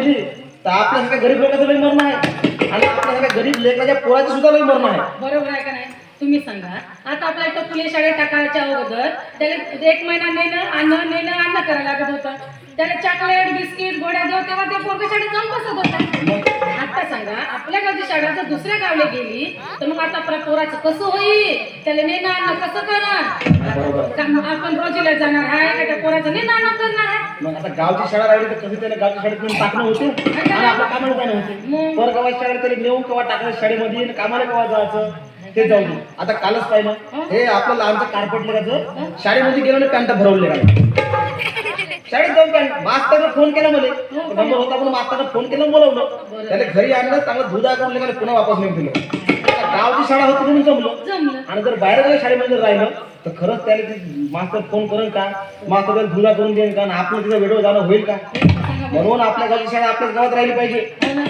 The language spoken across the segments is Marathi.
तर आपल्यासारख्या गरीब लोकांचं लई मरण आहे. आणि आपल्यासारख्या गरीब लेकराच्या पोराची सुद्धा लई मरण आहे. बरोबर आहे का नाही? तुम्ही सांगा. आता आपल्या इथं फुले शाळेत टाकायच्या अगोदर त्याला एक महिना नेणं अन्न नेणं अन्न करायला लागत होतं. त्याला चॉकलेट बिस्किट गोळ्या देऊ तेव्हा ते पोरग शाळेत जाऊन बसत होता. आता सांगा आपल्या गावची शाळा जर दुसऱ्या गावला गेली तर मग आता आपल्या पोराचं कसं होईल? त्याला नेणं अन्न कसं करणार? का आपण रोजीला जाणार आहे का त्या पोराचं नेणं अन्न करणार आहे? मग आता गावची शाळा राहिली तर कधी त्याला गावच्या शाळेत नेऊन टाकणं होते. आणि कामाला जाणं होते मग? परगावाच्या शाळेत तरी नेऊन केव्हा टाकायचं? शाळेमध्ये आणि कामाला केव्हा जायचं? ते जाऊ दे. आता कालच पाहिलं. हे? आपलं लहानचं कारपट लेखाचं शाळेमध्ये गेलो ना पॅन्ट भरवले शाळेत जाऊन पॅन्ट मास्तरनं फोन केला मला. नंबर होता म्हणून मास्तरनं फोन केला बोलवलं. त्याला घरी आणलं चांगलं दुधा करून निघालं पुन्हा वापस नेऊन दिलं. गावची शाळा होती म्हणून जमलं. जमलं. आणि जर बाहेर गावी शाळेमध्ये राहिलं तर खरंच त्याला मास्तर फोन करेल का? मास्तर धुरा करून देईल का? आपलं तिथं व्हिडिओ जाणं होईल का? म्हणून आपल्या गावची शाळा आपल्याच गावात राहिली पाहिजे.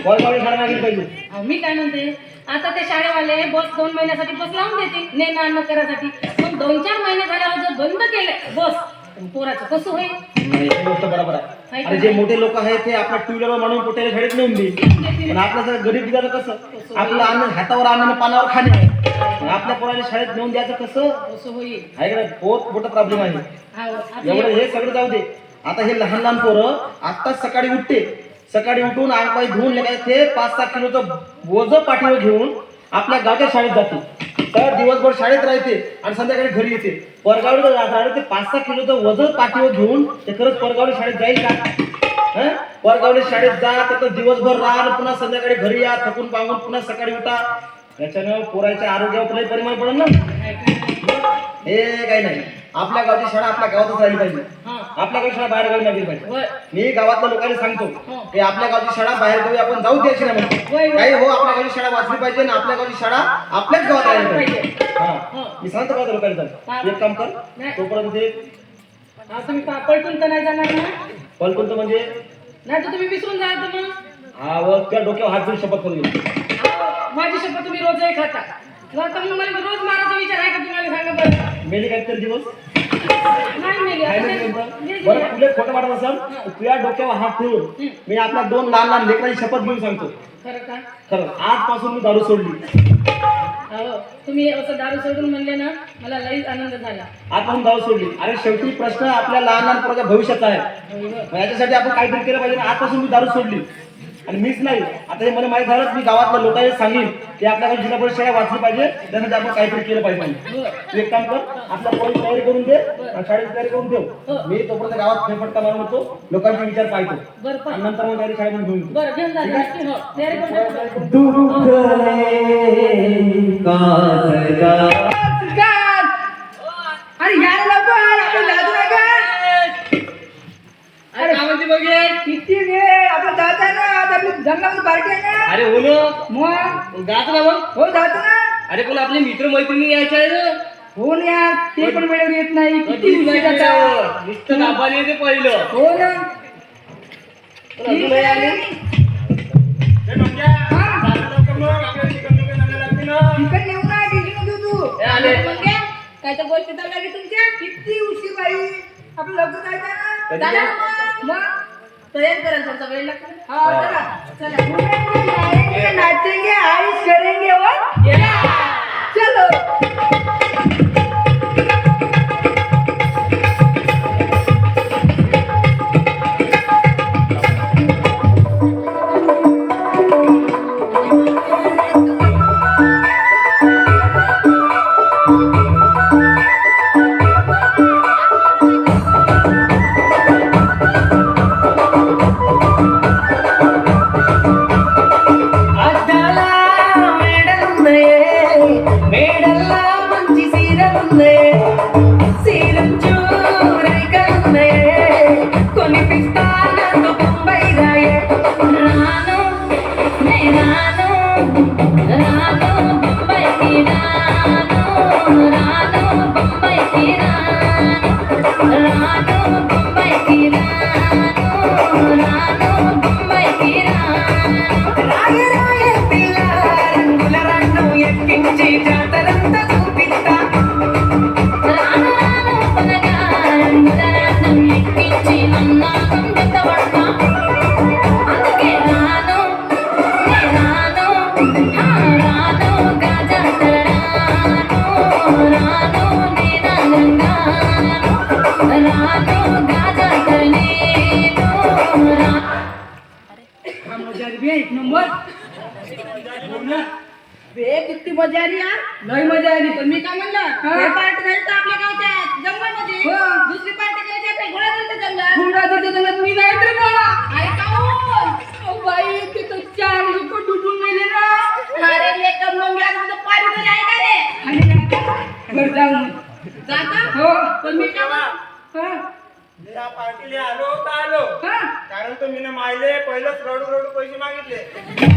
गावी शाळा राहिली पाहिजे. मी काय म्हणते? आता ते शाळेवाले बस दोन महिन्यासाठी बस लावून देते नेणं अन्न करायसाठी. पण दोन चार महिने झाल्यावर जर बंद केले बस पोराचं कसं होईल? नाही ही गोष्ट बरोबर आहे. अरे जे मोठे लोक आहेत ते आपल्या टू व्हीलर म्हणून कुठे शाळेत नेऊन देईल पण आपलं जर गरीब विचार कसं? आपलं अन्न हातावर अन्न आणि पानावर खाणे. आहे पण आपल्या पोराला शाळेत नेऊन द्यायचं कसं? कसं होईल. आहे का नाही? बहुत मोठा प्रॉब्लेम आहे. अहो, आपले- एवढं हे सगळं जाऊ दे. आता हे लहान लहान पोरं आत्ताच सकाळी उठते. सकाळी उठून अंग पाय धुवून लेखायचं ते पाच सहा किलोचं बोज पाठीवर घेऊन आपल्या गावच्या शाळेत जाते. तर दिवसभर शाळेत राहते आणि संध्याकाळी घरी येते. परगावला जाणार ते पाच सहा किलोचं वजन पाठीवर घेऊन ते खरंच परगावली शाळेत जाईल का? परगावली शाळेत जा तर दिवसभर राहा पुन्हा संध्याकाळी घरी या थकून पाहून पुन्हा सकाळी उठा. याच्यानं पोराच्या आरोग्यावर परिणाम पडेल ना. हे काही नाही. आपल्या गावची शाळा आपल्या गावातच राहिली पाहिजे. आपल्या गावची शाळा बाहेर गावी नाही गेली पाहिजे. मी गावातल्या लोकांना सांगतो. की आपल्या गावची शाळा बाहेर गावी आपण जाऊ द्यायची नाही. काही हो आपल्या गावची शाळा वाचली पाहिजे आणि आपल्या गावची शाळा आपल्याच गावात राहिली पाहिजे. हा हो. मी सांगतो का लोकांना. एक काम कर. तोपर्यंत ते तुम्ही पा- पलटून तर नाही जाणार ना पलकुंत म्हणजे नाही तर तुम्ही विसरून जाल तर मग हा व त्या डोक्यावर हात घेऊन शपथ करून माझी शपथ तुम्ही रोजही खाता जर मला रोज मारायचा विचार आहे का तुम्हाला सांगा बरं? मेली काय तर दिवस. नाही मेली. काय आता नाही ते- नेमकं? मेली. बरं तुला खोटं वाटत असेल तर तुझ्या डोक्यावर हात ठेवून मी आपल्या दोन लहान लहान लेकरांची शपथ घेऊन सांगतो. खरं का? खरं आजपासून मी दारू सोडली. तुम्ही असं दारू सोडून म्हणले ना मला लईच आनंद झाला. आजपासून दारू सोडली. अरे शेवटी प्रश्न आपल्या लहान लहान पोराच्या भविष्याचा आहे. होय, होय. मग याच्यासाठी आपण काहीतरी केलं पाहिजे ना आजपासून मी दारू सोडली. आणि मीच नाही. आता हे मला माहीत झालं मी गावातल्या लोकांना सांगेन की आपल्याकडे जिल्हा परिषद शाळा वाचली पाहिजे त्यासाठी आपण काहीतरी केलं पाहिजे. तू एक काम कर आपल्या पोलीस तयारी करून दे आणि शाळेची तयारी करून ठेव. मी तोपर्यंत गावात फेरफटका मारून होतो लोकांचे विचार पाहतो. आणि नंतर मग तयारी शाळेमध्ये घेऊन घेऊन हो. तयारी करून ठेवा. अरे यार लवकर आपण बघे किती वेळ? आपण जात ना आता आपली जंगलामध्ये पार्टी आहे ना? अरे हो ना मग जात ना मग. हो जातो ना. अरे पण आपले मित्र मैत्रिणी यायचे आहे ना. हो ना यार ते पण वेळेवर येत नाही. किती कधीच उशीर नाही जातात मिळावं. नुसतं दाबाने ते पहिलं. हो ना. पण अजून नाही आले. तिकडे नेऊ ना. टेन्शन नको घेऊ तू. हे आले. काय तर गोष्टी तुमच्या? किती उशीर बाई. आपलं लवकर जायचं ना? कधी चला काय? मग. तयारी करायला थोडासा वेळ लागतो हा चला. चला. घूमेंगे, गाएंगे, नाचेंगे आयुष करेंगे वो चलो. किती मजा आली यार लय मजा आली पण मी काय म्हणलं हे? पार्टी झाली तर आपल्या गावच्या जंगलामध्ये दुसरी पार्टी करायची आपल्या जंगलात. जंगलात मी नाही रे बाळा अरे काहून बाई तिथं चार लोक डुबून गेले ना. अरे लेकर मग आज पाणी तरी आहे का रे? घर जाऊ जाता? हो. पण मी काय म्हणलं? या पार्टीला आलो तर आलो. हा. कारण तर मी मायले पहिलंच रडू रडू पैसे मागितले.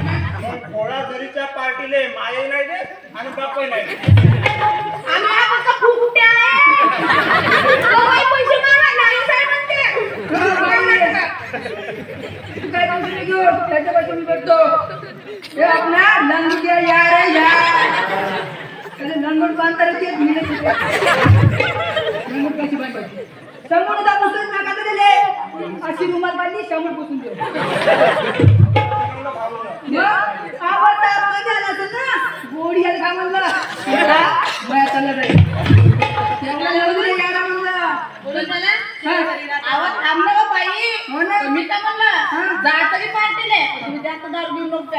जरीच्या पार्टीले माये नाही दे आणि बापही नाही दे. आम्ही फक्त फुकटे आहे. तो बाई पैसे मागा, नाही साहेब म्हणते. काय घेऊ, करतो. हे आपला लंगड्या या रे या. त्याला लंगोट बांधता येते, मी कशी बांधायची? समोर जा पुसून नका दिले. अशी रुमाल बांधली समोर पुसून दे मग आवडता अपघात झाला असेल ना गोडी यायला काय म्हणलं. बया चालला यायला म्हणलं. मला हा. आवाज थांबलं का बाई. हो ना. मी काय हा. म्हणलं जा तरी पार्टीले तुम्ही जास्त दारू घेऊन नको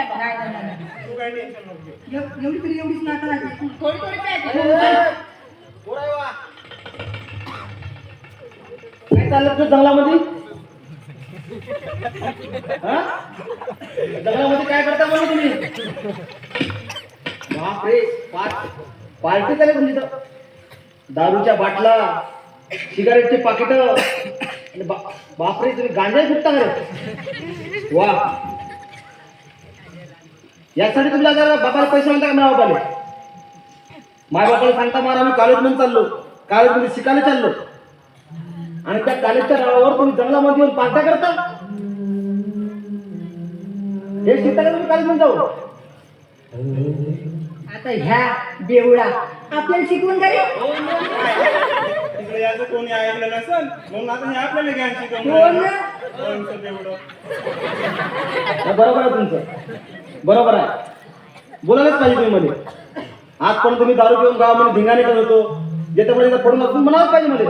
घेऊ. एव- एवढी तरी एवढीच नाटक आहे थोडी थोडी. काय चाललं तुझं जंगलामध्ये हा? जंगलामध्ये काय करता म्हणून तुम्ही? बापरे पार्टी झाले तुमची तर. दारूच्या बाटला सिगारेटचे पाकिट बापरे तुम्ही गांजाही फुटता खरं वा. यासाठी तुला जरा बापाला पैसे म्हणता का माझ्या बापाला? माय बापाला सांगता मारा आम्ही म्हणून चाललो. कॉलेजमध्ये शिकायला चाललो. आणि त्या कॉलेजच्या नावावर तुम्ही जंगलामध्ये येऊन पार्ट्या करता? हे शिकता का तुम्ही कॉलेजमध्ये जाऊ आता ह्या बेवडा आपल्याला शिकवून काय तिकडे याचं कोणी ऐकलं नसेल म्हणून आता हे आपल्याला हो ना. कोणचं तेवढं. हा, बरोबर आहे तुमचं. बरोबर आहे. बोलायलाच पाहिजे तुम्ही मध्ये. आजपर्यंत तुम्ही दारू पिऊन गावामध्ये धिंगाणे करत होतो. ज्याच्यामुळे पडून तुम्ही म्हणावंच पाहिजे मध्ये.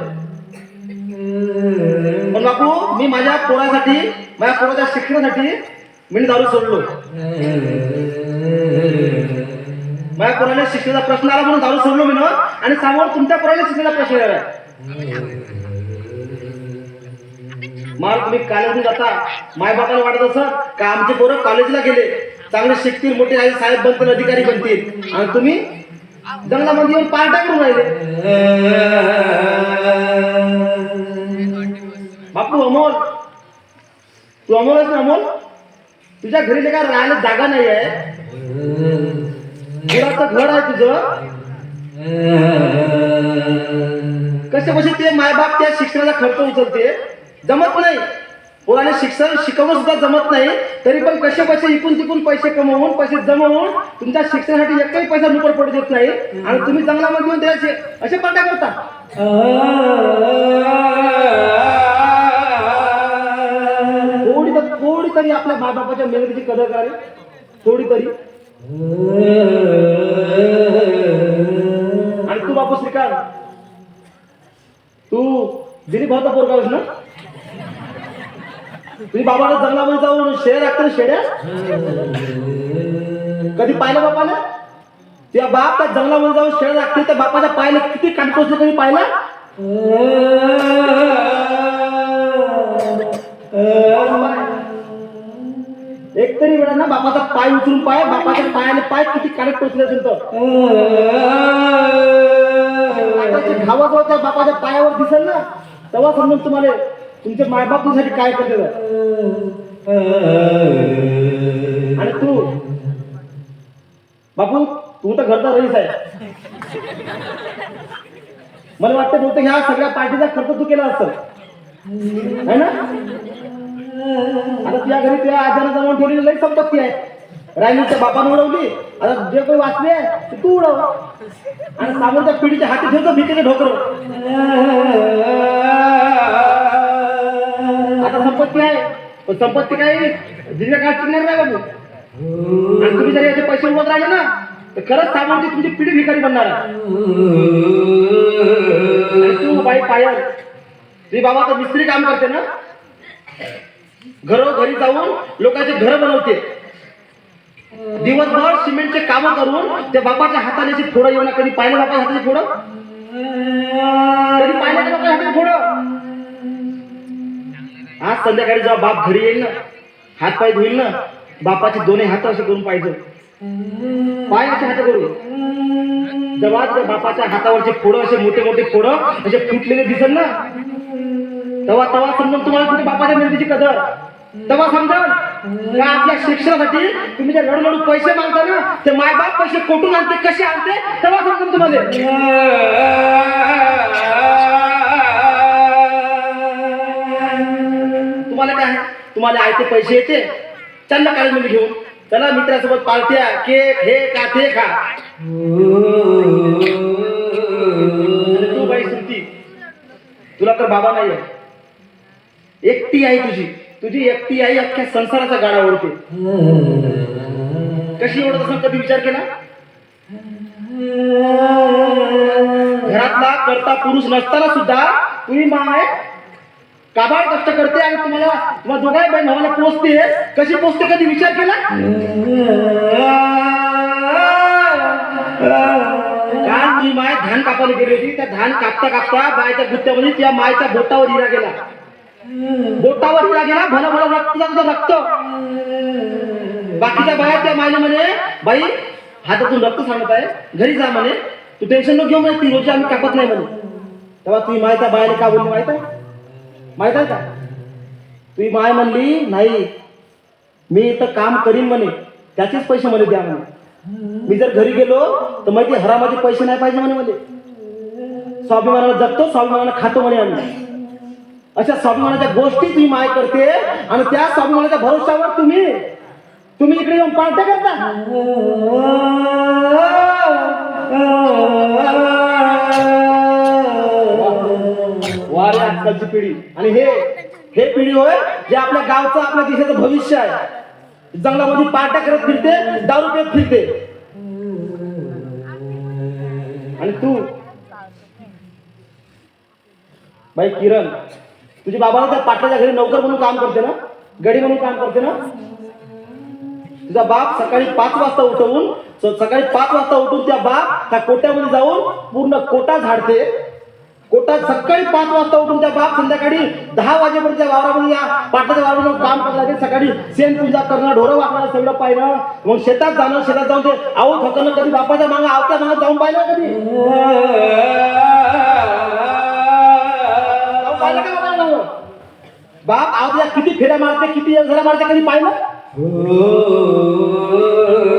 पण बापू मी माझ्या पोरासाठी माझ्या पोराच्या शिक्षणासाठी मी दारू सोडलो. माझ्या पोराला शिक्षेचा प्रश्न आला म्हणून दारू सोडलो मी ना आणि समोर तुमच्या पोराला शिक्षेचा प्रश्न आला. मला तुम्ही कॉलेजमध्ये जाता माय बापाला वाटत असं का आमचे पोरं कॉलेजला गेले? चांगले शिकतील मोठे आई साहेब बनतील अधिकारी बनतील. आणि तुम्ही जंगलामध्ये येऊन पार्ट्या करून राहिले. बापू अमोल. तू अमोल आहेस ना अमोल? तुझ्या घरी काय राहायला जागा नाही आहे घराचं घर आहे तुझं. कसे कसे ते मायबाप त्या शिक्षणाचा खर्च उचलते? जमत नाही. पोराने शिक्षण शिकवणं सुद्धा जमत नाही. तरी पण कसे कसे इकून तिकून पैसे कमवून पैसे जमवून तुमच्या शिक्षणासाठी एकही पैसा नुकड पडू देत नाही. आणि तुम्ही जंगलामध्ये येऊन त्याचे असे पार्ट्या करता. थोडी तर थोडी तरी आपल्या मायबापाच्या मेहनतीची कदर करावी? थोडी तरी आणि तू बापू श्रीकांत तू दिलीप भाऊचा पोरगा आहेस ना? तुम्ही बाबाला जंगलामध्ये जाऊन शेळ्या लागतात शेड्या कधी पाहिलं बापाला? त्या बाप त्या जंगलामध्ये जाऊन शेळ्या लागते त्या बापाच्या पायाला किती काट कधी पाहिला? एक तरी वेळा ना बापाचा पाय उचलून पाय बापाच्या पायाने पाय किती काढत टोचले असेल तर. घावा जेव्हा त्या बापाच्या पायावर दिसेल ना. तेव्हा समजून तुम्हाला तुमच्या मायबाप तुझ्यासाठी काय करते आणि तू? बापू तू तर घरचा रईस आहे. मला वाटतं बहुतेक ह्या सगळ्या पार्टीचा खर्च तू केला असत है ना? आता तुझ्या घरी त्या आजारा जमा ठेवलेली लई संपत्ती आहे. राहिली त्या बापानं उडवली. आता जे काही वाचले ते तू उडव. आणि सामोरच्या पिढीच्या हाती ठेवतो भीतीचे ढोकर. आता संपत्ती आहे. पण संपत्ती काही दीर्घकाळ टिकणार नाही बाबू. आणि तुम्ही जर याचे पैसे उडवत राहिले ना तर खरंच सामोरची तुमची पिढी भिकारी बनणार आहे. तू बाई पायल तुझे बाबा तर मिस्त्री काम करते ना? घरोघरी जाऊन लोकांचे घर बनवते. दिवसभर सिमेंटचे काम करून त्या बापाच्या हाताने फोड फोडं येऊन कधी पाहिलं बापाच्या हाताने फोडं? कधी पाहिलं का बापाच्या हाताने फोडं? आज संध्याकाळी जेव्हा बाप घरी येईल ना हात पाय धुईल ना बापाचे दोन्ही हात असे करून पाहिजे. पाय असे हात करून जेव्हा त्या बापाच्या हातावरचे फोडं असे मोठे मोठे फोडं असे फुटलेले दिसल ना तेव्हा तेव्हा समजून तुम्हाला तुमच्या बापाच्या मेहनतीची कदर? तेव्हा समजा का आपल्या शिक्षणासाठी तुम्ही जे लढू लढू पैसे मागता ना ते मायबाप पैसे कोठून आणते कसे आणते? तेव्हा समजून तुम्हाला तुम्हाला काय? आहे? तुम्हाला आयते पैसे येते? चल ना काळजी घेऊन. चला मित्रासोबत पार्ट्या केक हे का ते खा. तू बाई सुनती तुला तर बाबा नाही आहे एकटी आई तुझी. तुझी एकटी आई अख्ख्या संसाराचा गाडा ओढते. कशी ओढत असं कधी विचार केला? घरातला करता पुरुष नसताना सुद्धा तुम्ही माय काबाड कष्ट करते आणि तुम्हाला तुम्हाला दोघाही बहीण भावाला पोचते कशी पोचते कधी विचार केला? काल तुम्ही माय धान कापायला गेली होती. त्या धान कापता कापता बायच्या गुत्त्यामध्ये त्या मायच्या बोटावर हिरा गेला. बोटावर उडा गेला भला भला रक्त जात रक्त. बाकीच्या बाया त्या मायला म्हणे बाई हातातून रक्त सांगत आहे घरी जा म्हणे. तू टेन्शन न घेऊ म्हणे ती रोजी आम्ही कापत नाही म्हणे. तेव्हा तुम्ही मायचा बायाने का बोलली माहीत आहे? माहीत आहे का? तुम्ही माय म्हणली नाही मी इथं काम करीन म्हणे त्याचेच पैसे म्हणे द्या म्हणे. मी जर घरी गेलो तर माहिती हरामाचे पैसे नाही पाहिजे म्हणे म्हणजे स्वाभिमानाला जगतो स्वाभिमानाला खातो म्हणे आम्ही. अशा स्वाभिमानाच्या गोष्टी तुम्ही माय करते आणि त्या स्वाभिमानाच्या भरोशावर तुम्ही तुम्ही इकडे येऊन पार्ट्या करता. वारे आजकालची पिढी. आणि हे हे पिढी होय जे आपल्या गावचं आपल्या देशाचं भविष्य आहे. जंगलामध्ये पार्ट्या करत फिरते दारू पेत फिरते. आणि तू बाई किरण तुझ्या बाबाला त्या पाटलाच्या घरी नोकर म्हणून काम करते ना? गडी म्हणून काम करते ना? तुझा बाप सकाळी पाच वाजता उठवून सकाळी पाच वाजता उठून त्या बाप त्या कोट्यामध्ये जाऊन पूर्ण कोटा झाडते. कोटा सकाळी पाच वाजता उठून त्या बाप संध्याकाळी दहा वाजेपर्यंत त्या वावरामध्ये या पाटलाच्या वावरामध्ये काम करायला लागेल. सकाळी सेन पूजा करणं ढोरं वाकणं सगळं पाहिलं. मग शेतात जाणं शेतात जाऊन ते आऊत होताना कधी बापाच्या मागं आवत्या मागं जाऊन पाहिलं कधी? पाहिलं का बाप आपल्या किती फेऱ्या मारते किती झाल्या मारते कधी पाहिलं?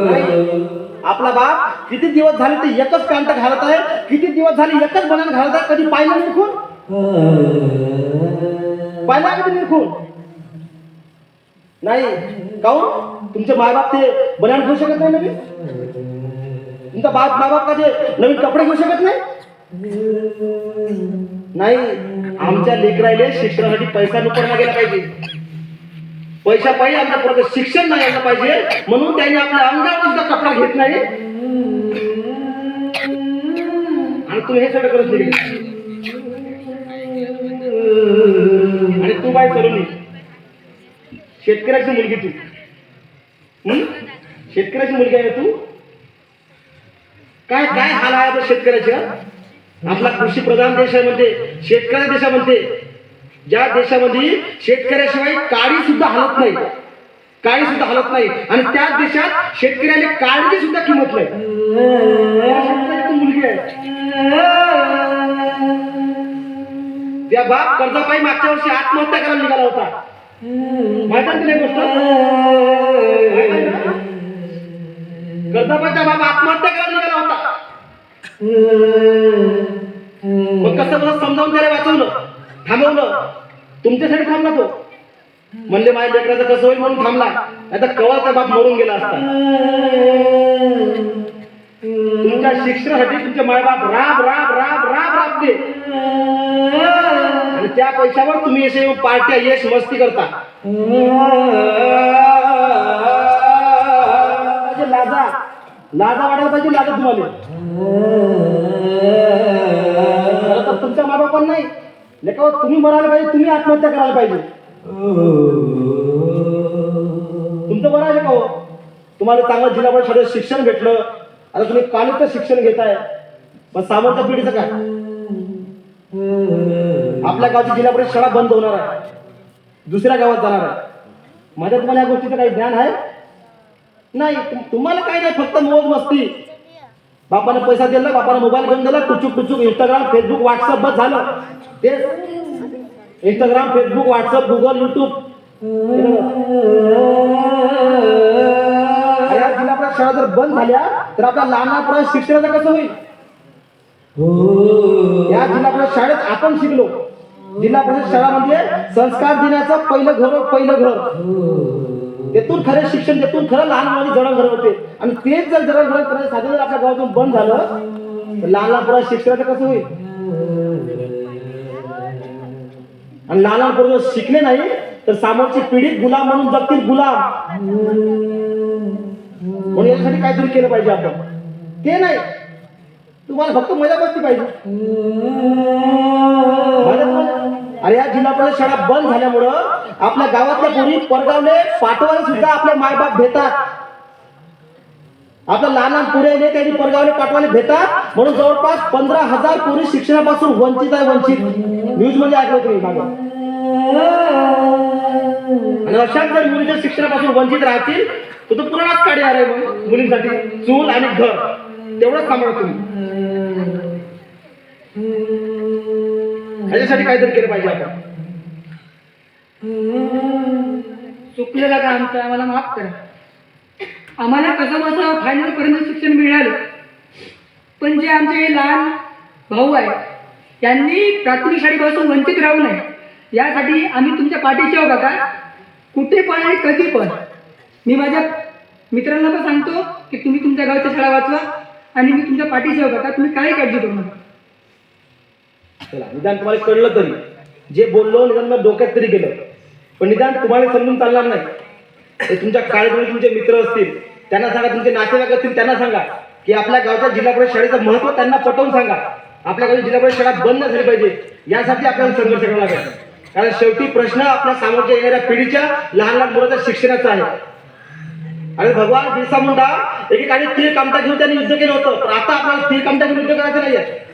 नाही. आपला बाप किती दिवस झाले ते एकच पॅन्ट घालत आहे किती दिवस झाले एकच बनान घालत आहे कधी पाहिलं निरखून पाहिला कधी निरखून नाही. काहून तुमचे मायबाप ते बनान घेऊ शकत नाही नवीन तुमचा बाप मायबाप का ते नवीन कपडे घेऊ शकत नाही? नाही आमच्या लेकराले शिक्षणासाठी पैसा नको गेला पाहिजे. पैसा पाहिजे आमच्या पोराचं शिक्षण नाही यायला पाहिजे म्हणून त्यांनी आपल्या अंगावर सुद्धा कपडा घेत नाही. आणि तू हे सगळं करत नाही आणि तू काय करू नये शेतकऱ्याची मुलगी तू. शेतकऱ्याची मुलगी आहे तू. काय काय हाल आहे आता आपला कृषी प्रधान देश आहे म्हणते शेतकऱ्या देशामध्ये. ज्या देशामध्ये शेतकऱ्याशिवाय काळी सुद्धा हलत नाही. काळी सुद्धा हलत नाही. आणि त्या देशात शेतकऱ्याला काळीची सुद्धा किंमत नाही. मुलगी आहे. त्या बाप कर्जापाई मागच्या वर्षी आत्महत्या करायला निघाला होता. माहिती आहे गोष्ट? बाप आत्महत्या करायला निघाला होता. मग कसं कसं समजावून त्याला वाचवलं? थांबवलं? तुमच्यासाठी थांबला तो. म्हणले माझ्या लेकराचं कसं होईल म्हणून थांबला. आता कवाचा बाप मरून गेला असता? तुमच्या शिक्षणासाठी तुमचे मायबाप राब राब राब राब राबते आणि त्या पैशावर तुम्ही असे पार्ट्या यश मस्ती करता. लाजा लाजा वाढायला पाहिजे लाजा तुम्हाला. तर तुमच्या मायबापांना नाही. लेखा तुम्ही मरायला पाहिजे तुम्ही आत्महत्या करायला पाहिजे. तुमचं बरं आहे का हो? तुम्हाला चांगलं जिल्हा परिषद शाळेत शिक्षण भेटलं. आता तुम्ही कालच शिक्षण घेताय. पण सामर्थ्य पिढीचं काय? आपल्या गावची जिल्हा परिषद शाळा बंद होणार आहे. दुसऱ्या गावात जाणार आहे. माझ्या तुम्हाला या गोष्टीचं काही ज्ञान आहे? नाही. तुम्हाला काय नाही फक्त मोज मस्ती. बापाने पैसा दिला बापानं मोबाईल घेऊन दिला टुचुक टुचुक इंस्टाग्राम फेसबुक व्हॉट्सअप बस झालं. तेच Instagram Facebook WhatsApp Google YouTube या शाळा जर बंद झाल्या तर आपल्या लहानापर्यंत शिक्षणाचं कसं होईल? या जिल्हा परिषद शाळेत आपण शिकलो. जिल्हा परिषद शाळा म्हणजे संस्कार देण्याचं पहिलं घर पहिलं घर. तेथून खरं शिक्षण तेथून खरं लहान मुलांनी जडणघडण होते आणि तेच जर जडणघडण करायचं साधन जर आपल्या गावातून बंद झालं तर लहान लहान पोरं शिक्षणाचं कसं होईल? आणि लहान लहान पोरं शिकले नाही तर समोरची पिढी गुलाम म्हणून जगतील गुलाम. म्हणून याच्यासाठी काहीतरी केलं पाहिजे आपण. ते नाही. तुम्हाला फक्त मजा बसली पाहिजे. आणि अरे या जिल्हा परिषद शाळा बंद झाल्यामुळं आपल्या गावातल्या पोरी परगावले पाठवायला सुद्धा आपले मायबाप भेटतात. आपल्या लहान लहान पुरे येणे त्यांनी परगावले पाठवायला भेटतात. म्हणून जवळपास पंधरा हजार पोरी शिक्षणापासून वंचित आहे वंचित. न्यूजमध्ये ऐकलं तुम्ही आणि अशाच जर मुलीच्या शिक्षणापासून वंचित राहतील तर तो पुराणाच काढणार आहे मुलींसाठी. चूल आणि घर. तेवढंच सांभाळा तुम्ही. ह्याच्यासाठी काहीतरी केलं पाहिजे आपण चुकलेला का आमचं? आम्हाला माफ करा. आम्हाला कसं बसं फायनल पर्यंत शिक्षण मिळालं. पण जे आमचे लहान भाऊ आहे त्यांनी प्राथमिक शाळेपासून वंचित राहू नये. यासाठी आम्ही तुमच्या पाठीशी आहोत काका. कुठे पण आणि कधी पण. मी माझ्या मित्रांना पण सांगतो की तुम्ही तुमच्या गावच्या शाळा वाचवा आणि मी तुमच्या पाठीशी आहोत काका. तुम्ही काही काळजी करू नका. चला निदान तुम्हाला कळलं तरी. जे बोललो निदान मग डोक्यात तरी गेलं. पण निदान तुम्हाला समजून चालणार नाही. तुमच्या काळजी तुमचे मित्र असतील त्यांना सांगा. तुमचे नातेवाईक असतील त्यांना सांगा. की आपल्या गावच्या जिल्हा परिषद शाळेचं महत्त्व त्यांना पटवून सांगा. आपल्या गावची जिल्हा परिषद शाळा बंद झाली पाहिजे. यासाठी आपल्याला संघर्ष करावा लागेल. कारण शेवटी प्रश्न आपल्या समोरच्या येणाऱ्या पिढीच्या लहान लहान मुलाच्या शिक्षणाचा आहे. आणि भगवान बिरसा मुंडा एकेकाळी तीळ कामटा घेऊन त्यांनी युद्ध केलं होतं. पण आता आपल्याला तीळ कामटा घेऊन युद्ध करायचं नाहीये.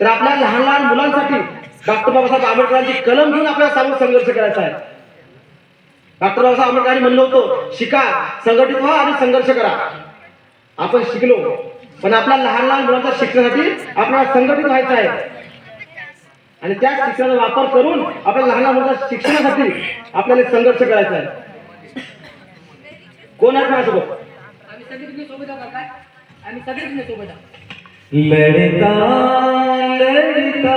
तर आपल्या लहान लहान मुलांसाठी डॉक्टर बाबासाहेब आंबेडकरांची कलम घेऊन आपल्याला समोर संघर्ष करायचा आहे. डॉक्टर बाबासाहेब आंबेडकरांनी म्हणलं होतं शिका संघटित व्हा आणि संघर्ष करा. आपण शिकलो पण आपल्या लहान लहान मुलांच्या शिक्षणासाठी आपल्याला संघटित व्हायचं आहे. आणि त्या शिक्षणाचा वापर करून आपल्या लहान लहान मुलांच्या शिक्षणासाठी आपल्याला संघर्ष करायचा आहे. कोण आहे माझ्यासोबत? आम्ही सगळे सोबत आम्ही सगळे सोबत आहोत. लड़ता लड़ता